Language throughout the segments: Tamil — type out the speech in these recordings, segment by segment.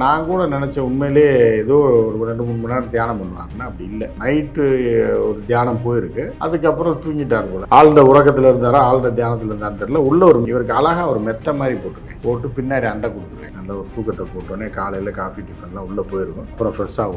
நான் கூட நினச்சேன் உண்மையிலே ஏதோ ஒரு ரெண்டு மூணு மணி நேரம் தியானம் பண்ணுவாங்கன்னா அப்படி இல்லை. நைட்டு ஒரு தியானம் போயிருக்கு. அதுக்கப்புறம் தூங்கிட்டார் போல. ஆழ்ந்த உறக்கத்தில் இருந்தாரா ஆழ்ந்த தியானத்தில் இருந்தான்னு தெரியல. உள்ள ஒரு இவருக்கு அழகாக ஒரு மெத்த மாதிரி போட்டிருக்கேன். போட்டு பின்னாடி அண்டை கொடுத்துருக்கேன் நல்ல ஒரு தூக்கத்தை போட்டோன்னே காலையில் காஃபி டிஃபன்லாம் உள்ளே போயிருக்கும். அப்புறம் ஃப்ரெஷ்ஷாக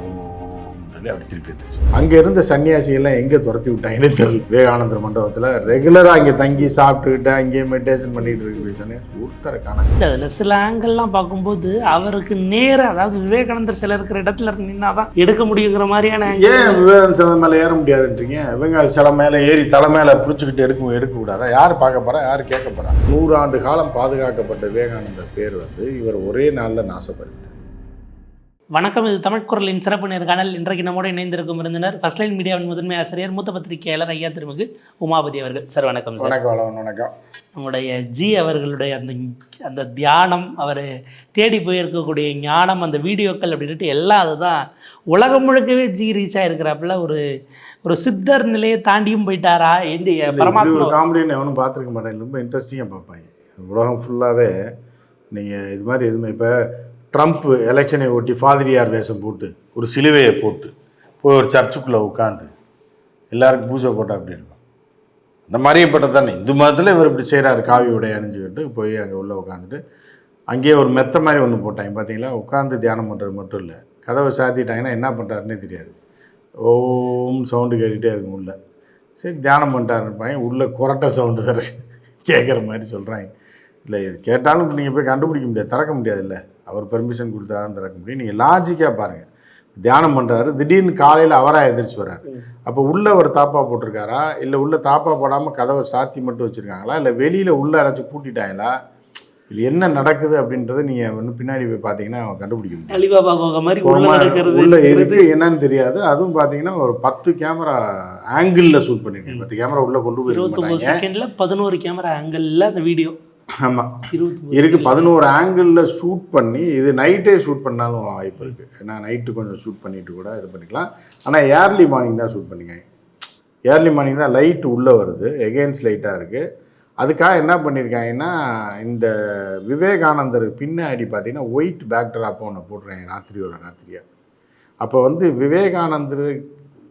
சொல்லி அப்படி திருப்பி இருந்துச்சு அங்கே இருந்த சன்னியாசிகள்லாம் எங்கே துரத்தி விட்டாங்கன்னு தெரியல. விவேகானந்தர் மண்டபத்தில் ரெகுலராக அங்கே தங்கி சாப்பிட்டுக்கிட்டு அங்கேயே மெடிடேஷன் பண்ணிட்டு இருக்கு சன்னியாசி ஒருத்தரை காண இல்லை அதில் சில ஆங்கிள்லாம் பார்க்கும்போது அவருக்கு நேர அதாவது விவேகானந்தர் சில இருக்கிற இடத்துல நின்னா தான் எடுக்க முடியுங்கிற மாதிரியான. ஏன் விவேகம் சிலை மேலே ஏற முடியாதுன்றீங்க? இவங்க சில மேலே ஏறி தலை மேலே பிடிச்சிக்கிட்டு எடுக்க எடுக்கக்கூடாதா யார் பார்க்க போறா? யார் கேட்க போறா? நூறாண்டு காலம் பாதுகாக்கப்பட்ட விவேகானந்தர் பேர் வந்து இவர் ஒரே நாளில் நாசப்படுத்தார் வணக்கம் இது தமிழ் குரலின் சிறப்பு நேர்காணல் இன்றைக்கு நம்மோடு இணைந்திருக்கும் விருந்தினர் ஃபர்ஸ்ட் லைன் மீடியாவின் முதன்மை ஆசிரியர் மூத்த பத்திரிகையாளர் ஐயா திருமிகு உமாபதி அவர்கள். சார் வணக்கம் வணக்கம் வணக்கம் நம்முடைய ஜி அவர்களுடைய அந்த அந்த தியானம் அவர் தேடி போயிருக்கக்கூடிய ஞானம் அந்த வீடியோக்கள் அப்படின்ட்டு எல்லாம் அதுதான். உலகம் முழுக்கவே ஜி ரீச் ஆயிருக்கிறாப்புல. ஒரு ஒரு சித்தர் நிலையை தாண்டியும் போயிட்டாரா? இந்த பரமாத்மா காமெடின்னு எவனும் பார்த்துருக்க மாட்டேன். ரொம்ப இன்ட்ரெஸ்டிங்காக பார்ப்பாங்க. உலகம் ஃபுல்லாகவே நீங்கள் இது மாதிரி எதுவுமே இப்போ ட்ரம்ப் எலெக்ஷனை ஒட்டி ஃபாதிரியார் வேஷம் போட்டு ஒரு சிலுவையை போட்டு போய் ஒரு சர்ச்சுக்குள்ளே உட்காந்து எல்லாருக்கும் பூஜை போட்டால் அப்படி இருக்கும்? அந்த மாதிரியப்பட்டது தானே. இந்து மதத்தில் இவர் இப்படி செய்கிறாரு காவி உடை அணிஞ்சுக்கிட்டு போய் அங்கே உள்ளே உட்காந்துட்டு அங்கேயே ஒரு மெத்த மாதிரி ஒன்று போட்டாங்க. பார்த்தீங்களா உட்காந்து தியானம் பண்ணுறது மட்டும் இல்லை. கதவை சாத்திட்டாங்கன்னா என்ன பண்ணுறாருன்னே தெரியாது. ஓம் சவுண்டு கேட்டுகிட்டே இருக்கும் உள்ள. சரி தியானம் பண்ணிட்டாருப்பாங்க உள்ளே குரட்டை சவுண்டு வேறு கேட்குற மாதிரி சொல்கிறாங்க இல்லை இது கேட்டாலும் நீங்கள் போய் கண்டுபிடிக்க முடியாது திறக்க முடியாது இல்லை அவர் பெர்மிஷன் கொடுத்தா தான் திறக்க முடியும். நீங்கள் லாஜிக்காக பாருங்கள் தியானம் பண்ணுறாரு திடீர்னு காலையில் அவராக எந்திரிச்சு வர்றாரு. அப்போ உள்ளே ஒரு தாப்பா போட்டிருக்காரா? இல்லை உள்ள தாப்பா போடாமல் கதவை சாத்தி மட்டும் வச்சுருக்காங்களா? இல்லை வெளியில் உள்ளே அடைச்சி பூட்டிட்டாங்களா? இது என்ன நடக்குது அப்படின்றத நீங்கள் வந்து பின்னாடி போய் பார்த்தீங்கன்னா கண்டுபிடிக்க முடியும். அலிபாபா குகை மாதிரி உள்ள இருக்கு. என்னன்னு தெரியாது. அதுவும் பார்த்தீங்கன்னா ஒரு பத்து கேமரா ஆங்கிளில் ஷூட் பண்ணிருக்கேன் பத்து கேமரா உள்ள கொண்டு போயிருக்க இருபத்தொம்பது மாட்டாங்க. செகண்ட்ல பதினோரு கேமரா ஆங்கிளில் அந்த வீடியோ ஆமாம் இருக்கு பதினோரு ஆங்கிளில் ஷூட் பண்ணி இது நைட்டே ஷூட் பண்ணாலும் வாய்ப்பு இருக்கு. ஏன்னா நைட்டு கொஞ்சம் ஷூட் பண்ணிட்டு கூட இது பண்ணிக்கலாம். ஆனால் ஏர்லி மார்னிங் தான் ஷூட் பண்ணிக்காங்க ஏர்லி மார்னிங் தான் லைட் உள்ளே வருது. எகெயின்ஸ்ட் லைட்டாக இருக்குது அதுக்காக என்ன பண்ணியிருக்காங்கன்னா இந்த விவேகானந்தர் பின்னாடி பார்த்தீங்கன்னா ஒயிட் பேக்ட்ராப் ஒன்று போட்டுருக்காங்க ராத்திரியோட ராத்திரியா. அப்போ வந்து விவேகானந்தர்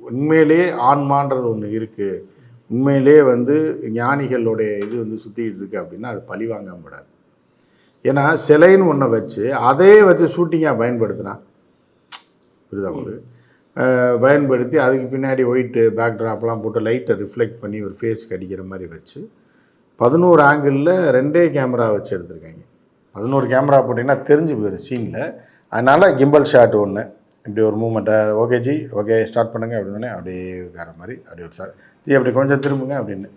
உண்மையிலே ஆன்மான்றது ஒன்று இருக்குது உண்மையிலே வந்து ஞானிகளுடைய இது வந்து சுற்றிக்கிட்டு இருக்கு அப்படின்னா அது பழி வாங்கப்படாது ஏன்னா சிலைன்னு ஒன்றை வச்சு அதே வச்சு ஷூட்டிங்காக பயன்படுத்தினா புரியுதா உங்களுக்கு? பயன்படுத்தி அதுக்கு பின்னாடி ஒயிட்டு பேக்ட்ராப்லாம் போட்டு லைட்டை ரிஃப்ளெக்ட் பண்ணி ஒரு ஃபேஸ்க்கு அடிக்கிற மாதிரி வச்சு பதினோரு ஆங்கிளில் ரெண்டே கேமரா வச்சு எடுத்திருக்காங்க. பதினோரு கேமரா போட்டிங்கன்னா தெரிஞ்சு போயிடும் சீனில் அதனால் கிம்பல் ஷாட் ஒன்று இப்படி ஒரு மூமெண்ட்டை ஓகே ஜி ஓகே ஸ்டார்ட் பண்ணுங்க அப்படின்னு அப்படியே இருக்கிற மாதிரி அப்படி ஒரு ஷாட் ஜி அப்படி கொஞ்சம் திரும்புங்க அப்படின்னு.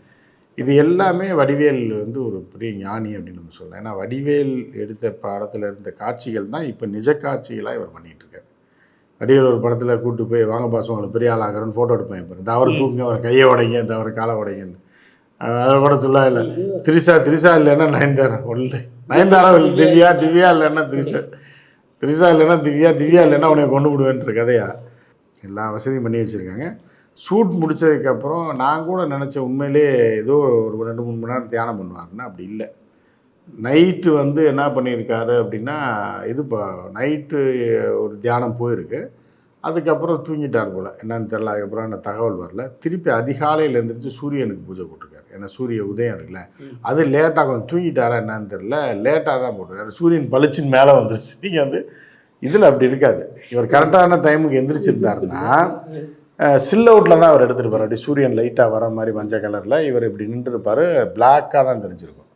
இது எல்லாமே வடிவேல் வந்து ஒரு பெரிய ஞானி அப்படின்னு நம்ம சொல்லலாம். ஏன்னா வடிவேல் எடுத்த படத்தில் இருந்த காட்சிகள் தான் இப்போ நிஜ காட்சிகளாக இவர் பண்ணிகிட்டு இருக்காரு. வடிவேல் ஒரு படத்தில் கூட்டு போய் வாங்க பாசம் உங்களுக்கு பெரிய ஆள் ஆகிறன்னு ஃபோட்டோ எடுப்பேன் இப்போ. அவரை தூக்குங்க அவரை கையை உடைங்க அவரை காலை உடைங்கன்னு. அதை கூட சொல்ல இல்லை. திரிசா திரிசா இல்லைன்னா நயன்தாரா? ஒன்று நயன்தாரா திவ்யா திவ்யா இல்லைன்னா திரிசா திரிசா இல்லைன்னா திவ்யா திவ்யா இல்லைன்னா உன்னை கொண்டு விடுவேன்ற கதையா? எல்லா வசதியும் பண்ணி வச்சுருக்காங்க. ஷூட் முடிச்சதுக்கப்புறம் நான் கூட நினச்ச உண்மையிலே ஏதோ ஒரு ரெண்டு மூணு மணி நேரம் தியானம் பண்ணுவாருன்னா அப்படி இல்லை. நைட்டு வந்து என்ன பண்ணியிருக்காரு அப்படின்னா இது இப்போ நைட்டு ஒரு தியானம் போயிருக்கு. அதுக்கப்புறம் தூங்கிட்டார் போல். என்னன்னு தெரில அதுக்கப்புறம் அந்த தகவல் வரல. திருப்பி அதிகாலையில் எழுந்திரிச்சு சூரியனுக்கு பூஜை போட்டிருக்காரு. ஏன்னா சூரிய உதயம் இருக்குல்ல. அது லேட்டாக கொஞ்சம் தூங்கிட்டாரா என்னன்னு தெரில லேட்டாக தான் போட்டிருக்காரு. சூரியன் பளிச்சுன்னு மேலே வந்துருச்சு. நீங்கள் வந்து இதில் அப்படி இருக்காது. இவர் கரெக்டான டைமுக்கு எந்திரிச்சிருந்தாருன்னா சில் அவுட்டில் தான் அவர் எடுத்துருப்பார் அப்படி சூரியன் லைட்டாக வர மாதிரி மஞ்சள் கலரில் இவர் இப்படி நின்றுருப்பார். பிளாக்காக தான் தெரிஞ்சிருக்கும்.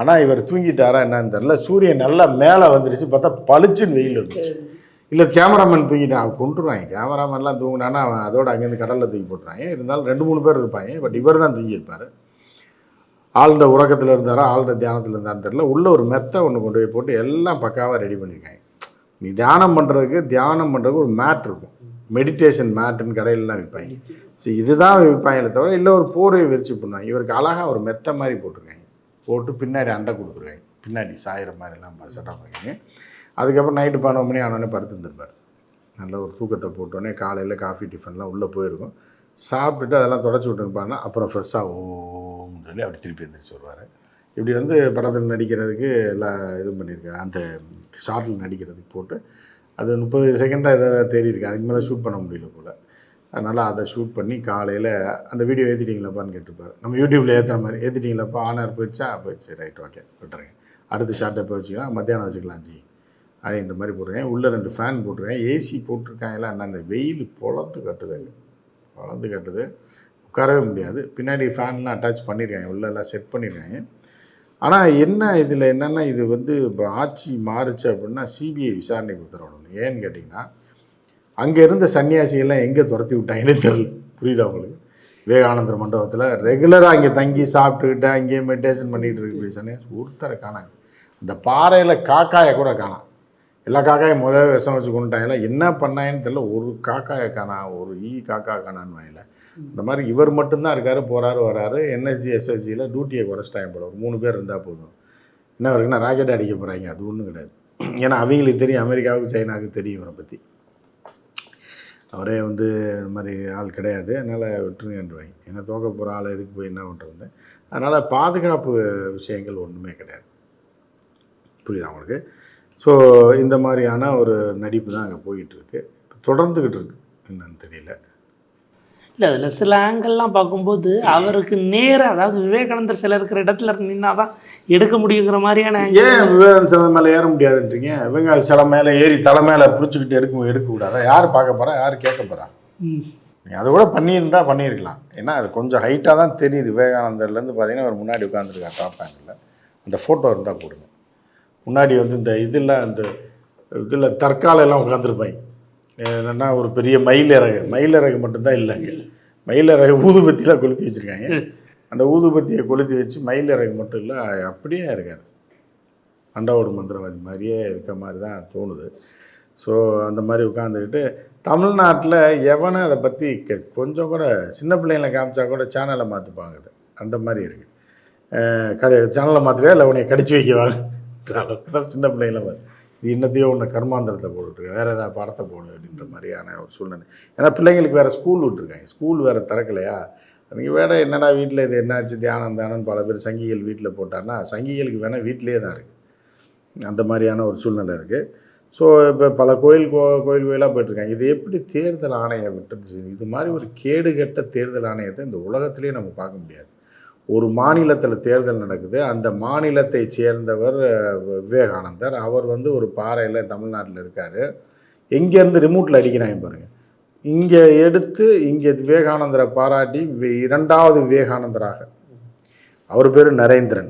ஆனால் இவர் தூங்கிட்டாரா என்னன்னு தெரில சூரியன் நல்லா மேலே வந்துருச்சு. பார்த்தா பளிச்சுன்னு வெயில் இருந்துச்சு இல்லை கேமராமேன் தூங்கிட்டான் அவன் கொண்டுருவாங்க கேமராமேன்லாம் தூங்கினான்னா அவன் அதோட அங்கேருந்து கடலில் தூக்கி போட்டுறாங்க இருந்தாலும் ரெண்டு மூணு பேர் இருப்பாங்க. பட் இவர் தான் தூங்கியிருப்பார். ஆழ்ந்த உறக்கத்தில் இருந்தாரா ஆழ்ந்த தியானத்தில் இருந்தான்னு தெரில உள்ளே ஒரு மெத்தை ஒன்று கொண்டு போய் போட்டு எல்லாம் பக்காவாக ரெடி பண்ணியிருக்காங்க நீ தியானம் பண்ணுறதுக்கு தியானம் பண்ணுறதுக்கு ஒரு மேட் இருக்கும். மெடிடேஷன் மேட்டுன்னு கடையிலலாம் விற்பாங்க. ஸோ இதுதான் விற்பாங்களே தவிர இல்லை ஒரு போர்வை விரிச்சு பண்ணுவாங்க இவருக்கு அழகாக ஒரு மெத்தை மாதிரி போட்டிருக்காங்க. போட்டு பின்னாடி அண்டை கொடுத்துருக்காங்க. பின்னாடி சாயிற மாதிரிலாம் செட்டப் பண்ணிங்க அதுக்கப்புறம் நைட்டு பன்னெண்டு மணி ஆனோடனே படுத்துருந்துருப்பார் நல்ல ஒரு தூக்கத்தை போட்டோன்னே காலையில் காஃபி டிஃபன்லாம் உள்ளே போயிருக்கும். சாப்பிட்டுட்டு அதெல்லாம் தொடச்சி விட்டுருப்பாங்கன்னா அப்புறம் ஃப்ரெஷ்ஷாக ஓம்னு சொல்லி அப்படி திருப்பி எழுந்திரிச்சு வருவார். இப்படி வந்து படத்தில் நடிக்கிறதுக்கு எல்லாம் இது பண்ணியிருக்காரு. அந்த ஷார்ட்டில் நடிக்கிறதுக்கு போட்டு அது முப்பது செகண்டாக எதாவது தெரியிருக்கு அதுக்கு மேலே ஷூட் பண்ண முடியல போல். அதனால் அதை ஷூட் பண்ணி காலையில் அந்த வீடியோ ஏற்றிட்டீங்களாப்பான்னு கேட்டிருப்பாரு. நம்ம யூடியூப்பில் ஏற்றுற மாதிரி ஏற்றிட்டீங்களாப்பா ஆனர் போயிடுச்சா? போயிடுச்சு. ரைட் ஓகே விட்டுருங்க அடுத்த ஷார்ட் எப்போ வச்சுக்கலாம்? மத்தியானம் வச்சுக்கலாம் ஜி. இந்த மாதிரி போட்டிருக்கேன். உள்ளே ரெண்டு ஃபேன் போட்டிருக்கேன். ஏசி போட்டிருக்காங்களா? என்ன அந்த வெயில் பொழந்து கட்டுதுங்க பொழந்து கட்டுது. உட்காரவே முடியாது. பின்னாடி ஃபேன்லாம் அட்டாச் பண்ணியிருக்காங்க உள்ளெல்லாம் செட் பண்ணியிருக்காங்க ஆனால் என்ன இதில் என்னென்னா இது வந்து இப்போ ஆட்சி மாறுச்சு அப்படின்னா சிபிஐ விசாரணைக்கு உத்தரவிடணும். ஏன்னு கேட்டிங்கன்னா அங்கே இருந்த சன்னியாசிகள்லாம் எங்கே துரத்தி விட்டாங்கன்னு தெரியல. புரியுதா உங்களுக்கு? விவேகானந்தர் மண்டபத்தில் ரெகுலராக அங்கே தங்கி சாப்பிட்டுக்கிட்டு அங்கேயே மெடிடேஷன் பண்ணிகிட்டு இருக்கக்கூடிய சன்னியாசி ஒருத்தரை காணாங்க. இந்த பாறையில் காக்காயை கூட காணாம். எல்லா காக்காயும் முதல்ல விஷம் வச்சு கொண்டுட்டாங்களா என்ன பண்ணாங்கன்னு தெரியல. ஒரு காக்காயை காணா ஒரு ஈ காக்கா காணான்னு வாயில இந்த மாதிரி இவர் மட்டும்தான் இருக்காரு போகிறாரு வராரு. என்எஸ்ஜி எஸ்எஸ்ஜியில் டியூட்டியை குறைச்சிட்டாங்க போல ஒரு மூணு பேர் இருந்தால் போதும். என்ன இருக்குன்னா ராக்கெட் அடிக்க போகிறாங்க அது ஒன்றும் கிடையாது. ஏன்னா அவங்களுக்கு தெரியும் அமெரிக்காவுக்கு சைனாவுக்கு தெரியும் இவரை பற்றி அவரே வந்து இந்த மாதிரி ஆள் கிடையாது. அதனால் விட்டுருங்கன்றுவாங்க ஏன்னா தோக்க போகிற ஆள் எதுக்கு போய் என்ன பண்ணுறது அதனால் பாதுகாப்பு விஷயங்கள் ஒன்றுமே கிடையாது. புரியுதா உங்களுக்கு? ஸோ இந்த மாதிரியான ஒரு நடிப்பு தான் அங்கே போயிட்டுருக்கு. தொடர்ந்துக்கிட்டு இருக்கு. என்னன்னு தெரியல. இல்லை அதில் சில ஆங்கிள்லாம் பார்க்கும்போது அவருக்கு நேராக அதாவது விவேகானந்தர் சிலை இருக்கிற இடத்துல நின்னா தான் எடுக்க முடியுங்கிற மாதிரியான. ஏன் விவேகானந்த சிலை மேலே ஏற முடியாதுன்றீங்க? இவங்க சிலை மேலே ஏறி தலை மேலே பிடிச்சிக்கிட்டு எடுக்க எடுக்கக்கூடாதா யார் பார்க்க போகிறா யார் கேட்க போகிறா. நீ அதை கூட பண்ணியிருந்தா பண்ணியிருக்கலாம். ஏன்னா அது கொஞ்சம் ஹைட்டாக தான் தெரியுது. விவேகானந்தர்லேருந்து பார்த்தீங்கன்னா அவர் முன்னாடி உட்காந்துருக்கார் டாப் ஆங்கிளில் அந்த ஃபோட்டோ இருந்தால் போடுங்க. முன்னாடி வந்து இந்த இதில் அந்த இதில் தற்காலெல்லாம் உட்காந்துருப்பாங்க என்னென்னா ஒரு பெரிய மயிலிறகு மயிலிறகு மட்டும்தான் இல்லைங்க மயிலிறகு ஊதுபத்திலாம் கொளுத்தி வச்சுருக்காங்க. அந்த ஊதுபத்தியை கொளுத்தி வச்சு மயிலிறகு மட்டும் இல்லை அப்படியே இருக்கார். அண்டாவோட மந்திரவாதி மாதிரியே இருக்க மாதிரி தான் தோணுது. ஸோ அந்த மாதிரி உட்காந்துக்கிட்டு தமிழ்நாட்டில் எவனை அதை பற்றி கொஞ்சம் கூட சின்ன பிள்ளைங்களை காமிச்சா கூட சேனலை மாற்றிப்பாங்க அந்த மாதிரி இருக்குது கடை சேனலை மாத்திரையா இல்லை உன்னை கடிச்சு வைக்கவாங்க சின்ன பிள்ளைங்கள இது என்னத்தையோ ஒன்று கர்மாந்திரத்தை போட்டுருக்கேன் வேறு ஏதாவது படத்தை போடு அப்படின்ற மாதிரியான ஒரு சூழ்நிலை. ஏன்னா பிள்ளைங்களுக்கு வேறு ஸ்கூல் விட்டுருக்காங்க. ஸ்கூல் வேறு திறக்கலையா? அன்றைக்கி வேற என்னடா வீட்டில் இது என்னாச்சு தியானம் தானம் பல பேர் சங்கிகள் வீட்டில் போட்டான்னா சங்கிகளுக்கு வேணால் வீட்டிலே தான் இருக்குது அந்த மாதிரியான ஒரு சூழ்நிலை இருக்குது ஸோ இப்போ பல கோயில் கோ கோயில் கோயிலாக போயிட்டுருக்காங்க. இது எப்படி தேர்தல் ஆணையம் விட்டுருச்சு இது மாதிரி ஒரு கேடுகெட்ட தேர்தல் ஆணையத்தை இந்த உலகத்திலே நம்ம பார்க்க முடியாது. ஒரு மாநிலத்தில் தேர்தல் நடக்குது. அந்த மாநிலத்தை சேர்ந்தவர் விவேகானந்தர். அவர் வந்து ஒரு பாறையில் தமிழ்நாட்டில் இருக்கார். எங்கேருந்து ரிமோட்டில் அடிக்கிறாங்க பாருங்கள் இங்கே எடுத்து இங்கே விவேகானந்தரை பாராட்டி வி- இரண்டாவது விவேகானந்தராக. அவர் பேர் நரேந்திரன்.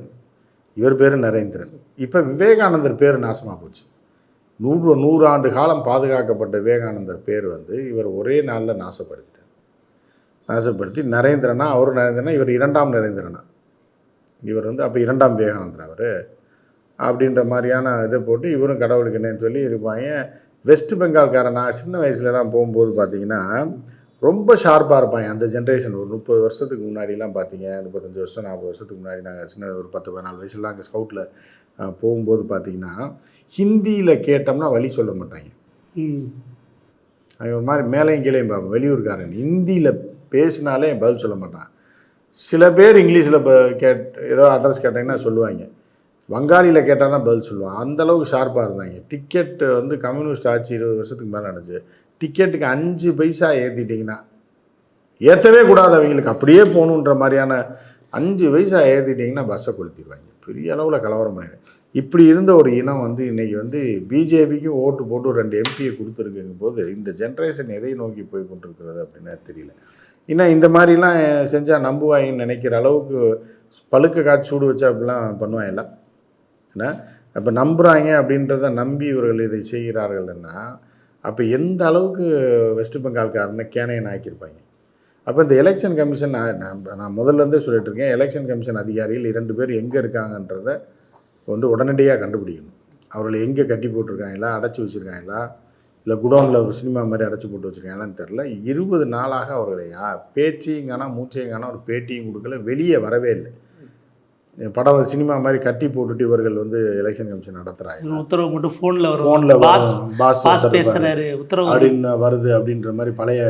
இவர் பேர் நரேந்திரன். இப்போ விவேகானந்தர் பேர் நாசமாக போச்சு. நூறு நூறு ஆண்டு காலம் பாதுகாக்கப்பட்ட விவேகானந்தர் பேர் வந்து இவர் ஒரே நாளில் நாசப்படுது. நாசப்படுத்தி நரேந்திரனா அவர் நரேந்திரனா இவர் இரண்டாம் நரேந்திரனா. இவர் வந்து அப்போ இரண்டாம் விவேகானந்தர் அவர். அப்படின்ற மாதிரியான இதை போட்டு இவரும் கடவுளுக்கு என்னன்னு சொல்லி இருப்பாங்க. வெஸ்ட் பெங்கால்காரன் நான் சின்ன வயசுலலாம் போகும்போது பார்த்தீங்கன்னா ரொம்ப ஷார்ப்பாக இருப்பாங்க. அந்த ஜென்ரேஷன் ஒரு முப்பது வருஷத்துக்கு முன்னாடிலாம் பார்த்தீங்க. முப்பத்தஞ்சு வருஷம் நாற்பது வருஷத்துக்கு முன்னாடி நாங்கள் சின்ன ஒரு பத்து பதினாலு வயசுலாம் அங்கே ஸ்கவுட்டில் போகும்போது பார்த்தீங்கன்னா ஹிந்தியில் கேட்டோம்னா வழி சொல்ல மாட்டாங்க. ம். அவன் ஒரு மாதிரி மேலையும் கீழையும் பார்ப்போம். வெளியூர்காரன் ஹிந்தியில் பேசினாலே பதில் சொல்ல மாட்டான். சில பேர் இங்கிலீஷில் இப்போ கேட் ஏதோ அட்ரஸ் கேட்டாங்கன்னா சொல்லுவாங்க. வங்காளியில் கேட்டால் தான் பதில் சொல்லுவான். அந்த அளவுக்கு ஷார்ப்பாக இருந்தாங்க. டிக்கெட் வந்து கம்யூனிஸ்ட் ஆட்சி இருபது வருஷத்துக்கு மேலே நடந்துச்சு. டிக்கெட்டுக்கு அஞ்சு பைசா ஏற்றிட்டிங்கன்னா ஏற்றவே கூடாது அவங்களுக்கு. அப்படியே போகணுன்ற மாதிரியான அஞ்சு பைசா ஏற்றிட்டிங்கன்னா பஸ்ஸை கொளுத்திடுவாங்க. பெரிய அளவில் கலவரம் பண்ணிடுங்க இப்படி இருந்த ஒரு இனம் வந்து இன்றைக்கி வந்து பிஜேபிக்கும் ஓட்டு போட்டு ரெண்டு எம்பியை கொடுத்துருக்குங்க போது இந்த ஜென்ரேஷன் எதை நோக்கி போய் கொண்டிருக்கிறது அப்படின்னா தெரியல. இன்னும் இந்த மாதிரிலாம் செஞ்சால் நம்புவாங்கன்னு நினைக்கிற அளவுக்கு பழுக்க காய்ச்சி சூடு வச்சா அப்படிலாம் பண்ணுவாங்கல்ல என்ன? அப்போ நம்புகிறாங்க அப்படின்றத நம்பி இவர்கள் இதை செய்கிறார்கள்னா அப்போ எந்த அளவுக்கு வெஸ்ட் பெங்கால்காரனை கேனையன் ஆக்கியிருப்பாங்க? அப்போ இந்த எலெக்ஷன் கமிஷன் நான் நான் நான் முதல்ல இருந்தே சொல்லிட்டு இருக்கேன் எலெக்ஷன் கமிஷன் அதிகாரிகள் இரண்டு பேர் எங்கே இருக்காங்கன்றத வந்து உடனடியாக கண்டுபிடிக்கணும். அவர்களை எங்கே கட்டி போட்டிருக்காங்களா அடைச்சி வச்சுருக்காங்களா இல்லை குடோனில் சினிமா மாதிரி அடைச்சி போட்டு வச்சுருக்காங்களான்னு தெரில இருபது நாளாக அவர்களை பேச்சையும் காணா மூச்சையும் காணா ஒரு பேட்டியும் கொடுக்கல வெளியே வரவே இல்லை. படம் சினிமா மாதிரி கட்டி போட்டுட்டு இவர்கள் வந்து எலெக்ஷன் கமிஷன் நடத்துகிறாங்க உத்தரவு மட்டும் ஃபோனில் ஃபோனில் பாஸ் உத்தரவு அப்படின்னு வருது அப்படின்ற மாதிரி பழைய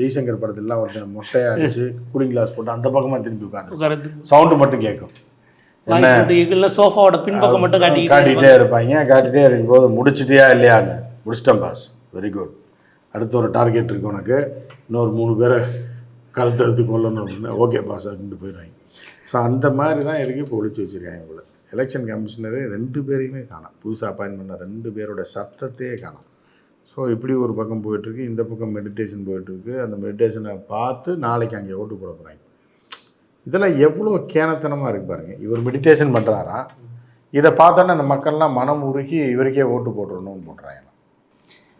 ஜெய்சங்கர் படத்துலலாம் ஒருத்தன் மொட்டையா அடிச்சு கூலிங் கிளாஸ் போட்டு அந்த பக்கமாக திரும்பி உட்காந்து சவுண்டு மட்டும் கேட்கும். சோஃபாவோட பின்பக்கம் மட்டும் காட்டிக்கிட்டு காட்டிகிட்டே இருப்பாங்க. காட்டிகிட்டே இருக்கும்போது முடிச்சிட்டியா இல்லையான்னு? முடிச்சிட்டேன் பாஸ் வெரி குட் அடுத்த ஒரு டார்கெட் இருக்கு உனக்கு. இன்னொரு மூணு பேரை கழுத்தறுத்து கொள்ளணும் அப்படின்னா. ஓகே பாஸ் அப்படின்ட்டு போயிடுவாங்க ஸோ அந்த மாதிரி தான் இருக்கு இப்போ ஒழிச்சு வச்சுருக்காங்க இவ்வளோ எலெக்ஷன் கமிஷனரே ரெண்டு பேரையுமே காணோம். புதுசாக அப்பாயின் பண்ண ரெண்டு பேரோட சத்தத்தையே காணோம். ஸோ இப்படி ஒரு பக்கம் போயிட்டுருக்கு. இந்த பக்கம் மெடிடேஷன் போயிட்டுருக்கு. அந்த மெடிடேஷனை பார்த்து நாளைக்கு அங்கே ஓட்டு போட போகிறாங்க இதெல்லாம் எவ்வளோ கேனத்தனமாக இருக்கு பாருங்கள் இவர் மெடிடேஷன் பண்ணுறாரா இதை பார்த்தோன்னே அந்த மக்கள்லாம் மனம் உருகி இவருக்கே ஓட்டு போட்டுடணும்னு போடுறாங்க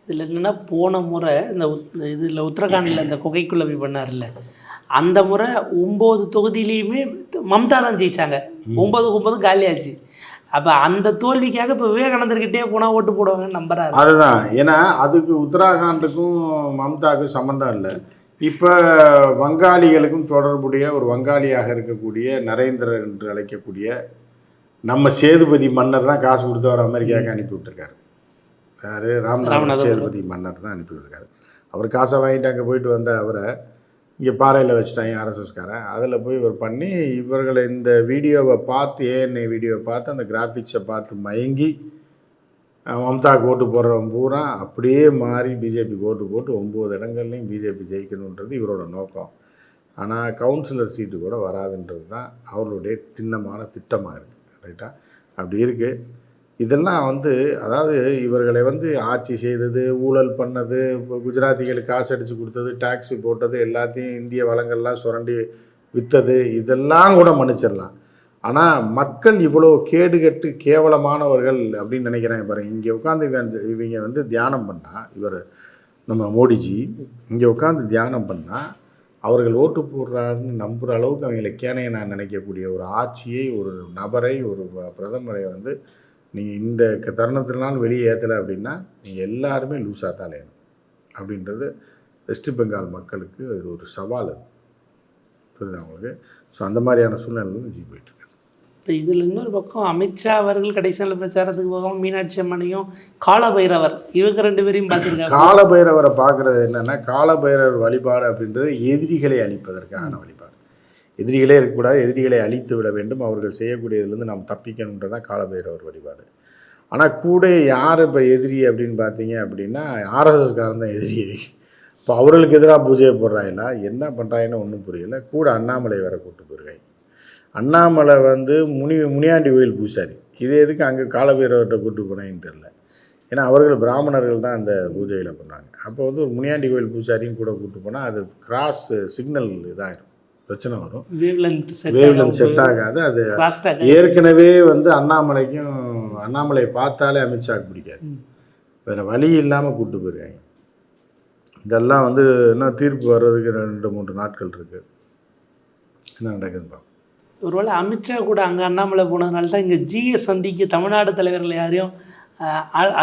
இதில் என்னென்னா போன முறை இந்த இதில் உத்தரகாண்டில் இந்த குகைக்குள்ள போய் பண்ணார்ல. அந்த முறை ஒம்பது தொகுதியிலையுமே மம்தா தான் ஜெயிச்சாங்க. ஒம்பது ஒம்பது காலியாச்சு. அப்போ அந்த தோல்விக்காக இப்போ விவேகானந்தர்கிட்டே போனால் ஓட்டு போடுவாங்கன்னு நம்புறாரு. அதுதான். ஏன்னா அதுக்கு உத்தராகண்டுக்கும் மம்தாவுக்கும் சம்மந்தம் இல்லை. இப்போ வங்காளிகளுக்கும் தொடர்புடைய ஒரு வங்காளியாக இருக்கக்கூடிய நரேந்திரர் என்று அழைக்கக்கூடிய நம்ம சேதுபதி மன்னர் தான் காசு கொடுத்து அவர் அமெரிக்காவுக்கு அனுப்பி விட்டுருக்காரு. யார் ராமநாத. சேதுபதி மன்னர் தான் அனுப்பி விட்டுருக்காரு. அவர் காசை வாங்கிட்டு அங்கே போயிட்டு வந்த அவரை இங்கே பாறையில் வச்சுட்டாங்க ஆர்எஸ்எஸ்காரன். அதில் போய் இவர் பண்ணி இவர்களை இந்த வீடியோவை பார்த்து ஏஎன்ஐ வீடியோவை பார்த்து அந்த கிராஃபிக்ஸை பார்த்து மயங்கி அஹ், மம்தாக்கு ஓட்டு போடுறவன் பூரா அப்படியே மாறி பிஜேபிக்கு ஓட்டு போட்டு ஒம்பது இடங்கள்லையும் பிஜேபி ஜெயிக்கணுன்றது இவரோட நோக்கம். ஆனால் கவுன்சிலர் சீட்டு கூட வராதுன்றது தான் அவர்களுடைய திண்ணமான திட்டமாக இருக்குது ரைட்டா அப்படி இருக்குது இதெல்லாம் வந்து அதாவது இவர்களை வந்து ஆட்சி செய்தது ஊழல் பண்ணது குஜராத்திகளுக்கு காசு அடித்து கொடுத்தது டாக்ஸி போட்டது எல்லாத்தையும் இந்திய வளங்கள்லாம் சுரண்டி விற்றது இதெல்லாம் கூட மன்னிச்சிடலாம். ஆனால் மக்கள் இவ்வளோ கேடுகட்டு கேவலமானவர்கள் அப்படின்னு நினைக்கிறாங்க பாருங்க. இங்கே உட்காந்து இவங்க வந்து தியானம் பண்ணால் இவர் நம்ம மோடிஜி இங்கே உட்காந்து தியானம் பண்ணால் அவர்கள் ஓட்டு போடுறாருன்னு நம்புகிற அளவுக்கு அவங்களை கேனையை நான் நினைக்கக்கூடிய ஒரு ஆட்சியை ஒரு நபரை ஒரு ப- பிரதமரை வந்து நீங்கள் இந்த க- தருணத்தினால் வெளியே ஏற்றலை அப்படின்னா நீங்கள் எல்லாருமே லூஸாக தான் லேணும் அப்படின்றது வெஸ்ட் பெங்கால் மக்களுக்கு இது ஒரு சவால் அது. புரியுதா உங்களுக்கு? ஸோ அந்த மாதிரியான சூழ்நிலை ஜி போயிட்டு. இப்போ இதில் இன்னொரு பக்கம் அமித்ஷா அவர்கள் கடைசியில் பிரச்சாரத்துக்கு போகாமல் மீனாட்சி அம்மனையும் காலபைரவர் இவங்க ரெண்டு பேரையும் பார்த்துருக்காங்க காலபைரவரை பார்க்குறது என்னன்னா காலபைரவர் வழிபாடு அப்படின்றது எதிரிகளை அழிப்பதற்கான வழிபாடு. எதிரிகளே இருக்கக்கூடாது எதிரிகளை அழித்து விட வேண்டும். அவர்கள் செய்யக்கூடியதுலேருந்து நாம் தப்பிக்கணுன்றது தான் காலபைரவர் வழிபாடு ஆனால் கூட யார் இப்போ எதிரி அப்படின்னு பார்த்தீங்க அப்படின்னா ஆர்எஸ்எஸ்காரன் தான் எதிரி. இப்போ அவர்களுக்கு எதிராக பூஜையை போடுறாங்களா என்ன பண்ணுறாங்கன்னு ஒன்றும் புரியல. கூட அண்ணாமலை வேற கூட்டு போயிருக்காங்க. அண்ணாமலை வந்து முனி முனியாண்டி கோயில் பூசாரி. இது எதுக்கு அங்கே காலபைரவர்கிட்ட கூட்டு போனேன்னு தெரில ஏன்னா அவர்கள் பிராமணர்கள் தான் அந்த பூஜையில் பண்ணாங்க அப்போ வந்து ஒரு முனியாண்டி கோயில் பூசாரியும் கூட கூட்டு போனால் அது கிராஸ் சிக்னல் இதாகிடும் பிரச்சனை வரும். வேவ்லென்த் செட் ஆகாது. அது ஏற்கனவே வந்து அண்ணாமலைக்கும் அண்ணாமலை பார்த்தாலே அமித்ஷாக்கு பிடிக்காது. வேறு வழி இல்லாமல் கூட்டு போயிருக்காங்க. இதெல்லாம் வந்து இன்னும் தீர்ப்பு வர்றதுக்கு ரெண்டு மூன்று நாட்கள் இருக்குது என்ன பார்ப்போம் ஒருவேளை அமித்ஷா கூட அங்கே அண்ணாமலை போனதுனால தான் இங்கே ஜியை சந்திக்க தமிழ்நாடு தலைவர்கள் யாரையும்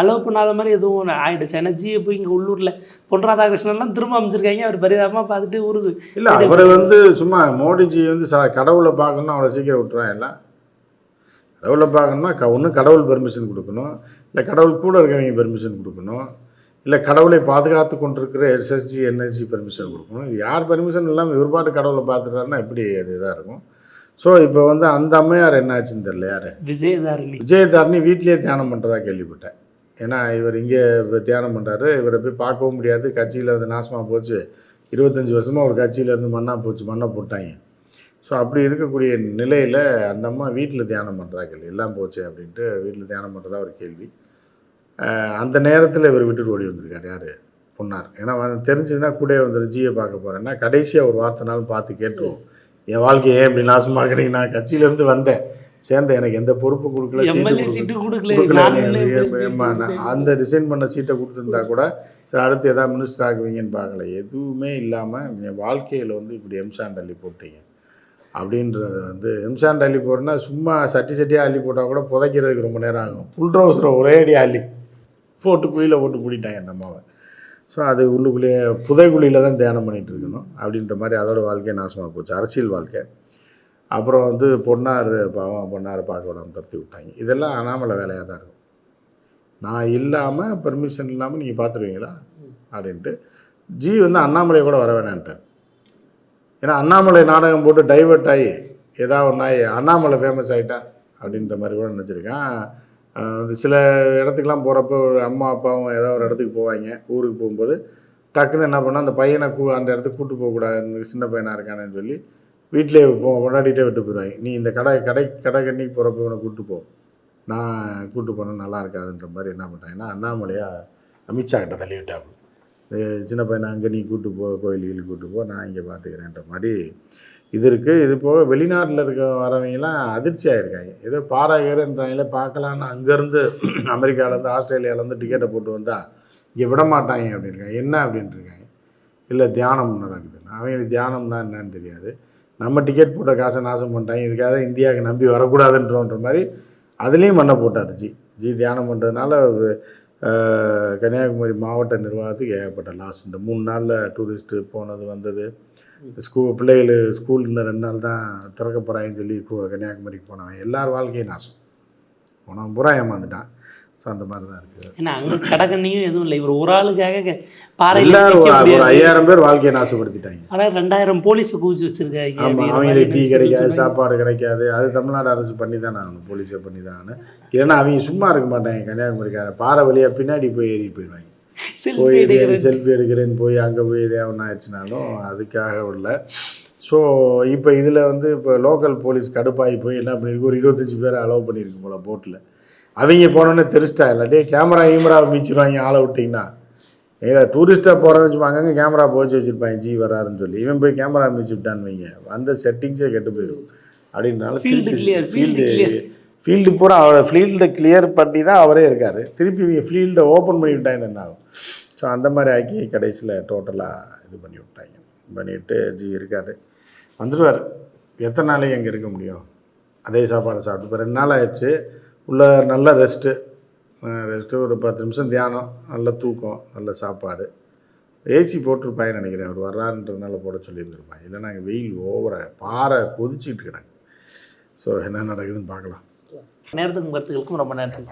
அலோவ் பண்ணாத மாதிரி எதுவும் ஆயிடுச்சு. ஏன்னா போய் இங்கே உள்ளூரில் பொன் ராதாகிருஷ்ணன்லாம் திரும்ப அமைச்சிருக்காங்க அவர் பரிதாபமாக பார்த்துட்டு ஊருக்கு இல்லை அவர் வந்து சும்மா மோடிஜி வந்து ச கடவுளை பார்க்கணும் அவ்வளோ சீக்கிரம் விட்டுறான் எல்லாம் கடவுளை பார்க்கணும்னா க ஒன்று கடவுள் பெர்மிஷன் கொடுக்கணும். இல்லை கடவுள் கூட இருக்கவங்க பெர்மிஷன் கொடுக்கணும். இல்லை கடவுளை பாதுகாத்து கொண்டிருக்கிற எஸ்எஸ்ஜி என்எஸ்ஜி பெர்மிஷன் கொடுக்கணும். இது யார் பெர்மிஷன் இல்லாமல் இவர் பாட்டு கடவுளை பார்த்துட்டாருன்னா எப்படி அது இதாக இருக்கும்? ஸோ இப்போ வந்து அந்த அம்மையார் என்னாச்சுன்னு தெரியல யார்? விஜயதாரணி. விஜயதாரணி வீட்லேயே தியானம் பண்ணுறதா கேள்விப்பட்டேன். ஏன்னா இவர் இங்கே தியானம் பண்ணுறாரு இவரை போய் பார்க்கவும் முடியாது. கட்சியில் வந்து நாசமாக போச்சு. இருபத்தஞ்சி வருஷமாக ஒரு கட்சியில இருந்து மண்ணா போச்சு மண்ணை போட்டாங்க. ஸோ அப்படி இருக்கக்கூடிய நிலையில் அந்த அம்மா வீட்டில் தியானம் பண்ணுறா கேள்வி. எல்லாம் போச்சு அப்படின்ட்டு வீட்டில் தியானம் பண்ணுறதா ஒரு கேள்வி. அந்த நேரத்தில் இவர் விட்டுட்டு ஓடி வந்திருக்காரு யார்? பொன்னார். ஏன்னா தெரிஞ்சதுன்னா கூட வந்து ஜியை பார்க்க போகிறேன்னா கடைசியாக ஒரு வார்த்தைனாலும் பார்த்து கேட்டுருவோம். என் வாழ்க்கையை ஏன் இப்படி நாசமாக்குறீங்க? நான் கட்சியிலேருந்து வந்தேன். சேர்ந்த எனக்கு எந்த பொறுப்பு கொடுக்கல அந்த ரிசைன் பண்ண சீட்டை கொடுத்துருந்தா கூட சரி அடுத்து எதாவது மினிஸ்டர் ஆக்குவீங்கன்னு பார்க்கல. எதுவுமே இல்லாமல் என் வாழ்க்கையில் வந்து இப்படி எம்சாண்ட் அள்ளி போட்டீங்க. அப்படின்றது வந்து எம்சாண்ட் அள்ளி போடுறேன்னா சும்மா சட்டி சட்டியாக அள்ளி போட்டால் கூட புதைக்கிறதுக்கு ரொம்ப நேரம் ஆகும். ஃபுல் ட்ரௌசரை ஒரே அடி அள்ளி. போட்டு குழியில் போட்டு பிடிட்டாங்க அந்த அம்மாவை. ஸோ அது உள்ளுக்குள்ளேயே புதைக்குழியில் தான் தியானம் பண்ணிகிட்டு இருக்கணும் அப்படின்ற மாதிரி அதோட வாழ்க்கையை நாசமாக போச்சு. அரசியல் வாழ்க்கை. அப்புறம் வந்து பொன்னார் பாவம் பொன்னார் பார்க்க விடாமல் தப்பி விட்டாங்க. இதெல்லாம் அனாமலை வேலையாக தான் இருக்கும். நான் இல்லாமல் பெர்மிஷன் இல்லாமல் நீங்கள் பார்த்துருவீங்களா? அப்படின்ட்டு. ஜி வந்து அண்ணாமலை கூட வர வேணான்ட்டார். ஏன்னா அண்ணாமலை நாடகம் போட்டு டைவர்ட் ஆகி ஏதாவது ஒன்று அண்ணாமலை ஃபேமஸ் ஆகிட்டா அப்படின்ற மாதிரி கூட நினச்சிருக்கேன். சில இடத்துக்குலாம் போகிறப்போ ஒரு அம்மா அப்பாவும் ஏதோ ஒரு இடத்துக்கு போவாங்க ஊருக்கு போகும்போது டக்குன்னு என்ன பண்ணால் அந்த பையனை கூ அந்த இடத்துக்கு கூட்டு போகக்கூடாது சின்ன பையனாக இருக்கானேன்னு சொல்லி வீட்டிலே போ கொண்டாடிட்டே விட்டு போயிடுவாங்க. நீ இந்த கடை கடை கடை கண்ணிக்கு போகிறப்ப இவனை கூட்டு போ. நான் கூப்பிட்டு போனால் நல்லா இருக்காதுன்ற மாதிரி என்ன பண்ணிட்டாங்கன்னா அண்ணாமலையாக அமித்ஷா கிட்ட தள்ளி விட்டாப்பு சின்ன பையனை அங்கே நீ கூட்டு போ கோயிலுக்கு கூட்டு போ நான் இங்கே பார்த்துக்கிறேன்ற மாதிரி இது இருக்குது இது போக வெளிநாட்டில் இருக்க வரவங்கலாம் அதிர்ச்சி ஆகிருக்காங்க ஏதோ பாரா ஏறுன்றாங்களே பார்க்கலான்னு அங்கேருந்து அமெரிக்காவிலேருந்து ஆஸ்திரேலியாவிலேருந்து டிக்கெட்டை போட்டு வந்தால் இங்கே விட மாட்டாங்க அப்படின்றாங்க என்ன அப்படின்ட்டுருக்காங்க இல்லை தியானம் நடக்குதுன்னு. அவங்களுக்கு தியானம்னா என்னன்னு தெரியாது. நம்ம டிக்கெட் போட்ட காசை நாசம் பண்ணிட்டாங்க. இதுக்காக இந்தியாவுக்கு நம்பி வரக்கூடாதுன்றோன்ற மாதிரி அதுலேயும் மண்ணை போட்டார். ஜி ஜி தியானம் பண்ணுறதுனால கன்னியாகுமரி மாவட்ட நிர்வாகத்துக்கு ஏகப்பட்ட லாஸ் இந்த மூணு நாளில் டூரிஸ்ட்டு போனது வந்தது. ஸ்கூல் பிள்ளைகள் ஸ்கூல் இன்னும் ரெண்டு நாள் தான் திறக்க போகிறாங்கன்னு சொல்லி கன்னியாகுமரிக்கு போனவன். எல்லார் வாழ்க்கையும் நாசம். போனவன் பூரா ஏமாந்துட்டான். ஸோ அந்த மாதிரி தான் இருக்குது ஏன்னா அங்கே கடகண்ணியும் எதுவும் இல்லை. இவர் ஒரு ஆளுக்காக பாறையில எல்லாரும் ஒரு-. ஐயாயிரம் பேர் வாழ்க்கையை நாசப்படுத்திட்டாங்க. ஆனா ரெண்டாயிரம் போலீஸை குவிச்சு வச்சிருக்காங்க. ஆமாம் அவங்களுக்கு டீ கிடைக்காது. சாப்பாடு கிடைக்காது. அது தமிழ்நாடு அரசு பண்ணி தானே ஆகணும். போலீஸை பண்ணி தான் இல்லைன்னா அவங்க சும்மா இருக்க மாட்டாங்க. கன்னியாகுமரிக்கார பாறை வழியாக பின்னாடி போய் ஏறி போயிடுவாங்க. போய் செல்ஃபி எடுக்கிறேன்னு போய் அங்கே போய் எதாவது ஒன்று ஆயிடுச்சுனாலும் அதுக்காக இல்லை ஸோ இப்போ இதில் வந்து இப்போ லோக்கல் போலீஸ் கடுப்பாகி போய் என்ன பண்ணியிருக்கு ஒரு இருபத்தஞ்சி பேரை அலோவ் பண்ணியிருக்கு போல போட்டில் அவங்க போனோன்னே தெரிச்சிட்டா இல்லாட்டி கேமரா கீமரா மிச்சிருவாங்க ஆளை விட்டிங்கன்னா ஏதா டூரிஸ்ட்டாக சும்மா அங்கங்கே கேமரா போச்சு வச்சுருப்பாங்க ஜி வராருன்னு சொல்லி. இவன் போய் கேமரா மிச்சு விட்டான்னு வைங்க. வந்த செட்டிங்ஸே கெட்டு போயிடும். field clear. ஃபீல்டு பூரா அவரை ஃபீல்டை கிளியர் பண்ணி தான் அவரே இருக்கார். திருப்பி இவங்க ஃபீல்டை ஓப்பன் பண்ணி விட்டாங்க என்ன ஆகும்? ஸோ அந்த மாதிரி ஆக்கி கடைசியில் டோட்டலாக இது பண்ணி விட்டாங்க. பண்ணிவிட்டு ஜி இருக்கார். வந்துடுவார் எத்தனை நாளைக்கு அங்கே இருக்க முடியும்? அதே சாப்பாடு சாப்பிட்டு. இப்போ ரெண்டு நாள் ஆயிடுச்சு. உள்ள நல்ல ரெஸ்ட்டு ரெஸ்ட்டு ஒரு பத்து நிமிஷம் தியானம் நல்ல தூக்கம் நல்ல சாப்பாடு. ஏசி போட்டிருப்பாங்கன்னு நினைக்கிறேன். அவர் வர்றாருன்றதுனால போட சொல்லியிருந்திருப்பாங்க. இல்லைன்னா அங்கே வெயில் ஓவராக பாறை கொதிச்சிக்கிட்டு கிடக்கு. ஸோ என்ன நடக்குதுன்னு பார்க்கலாம். நேரத்துக்கு கருத்துக்களுக்கும் ரொம்ப நன்றி.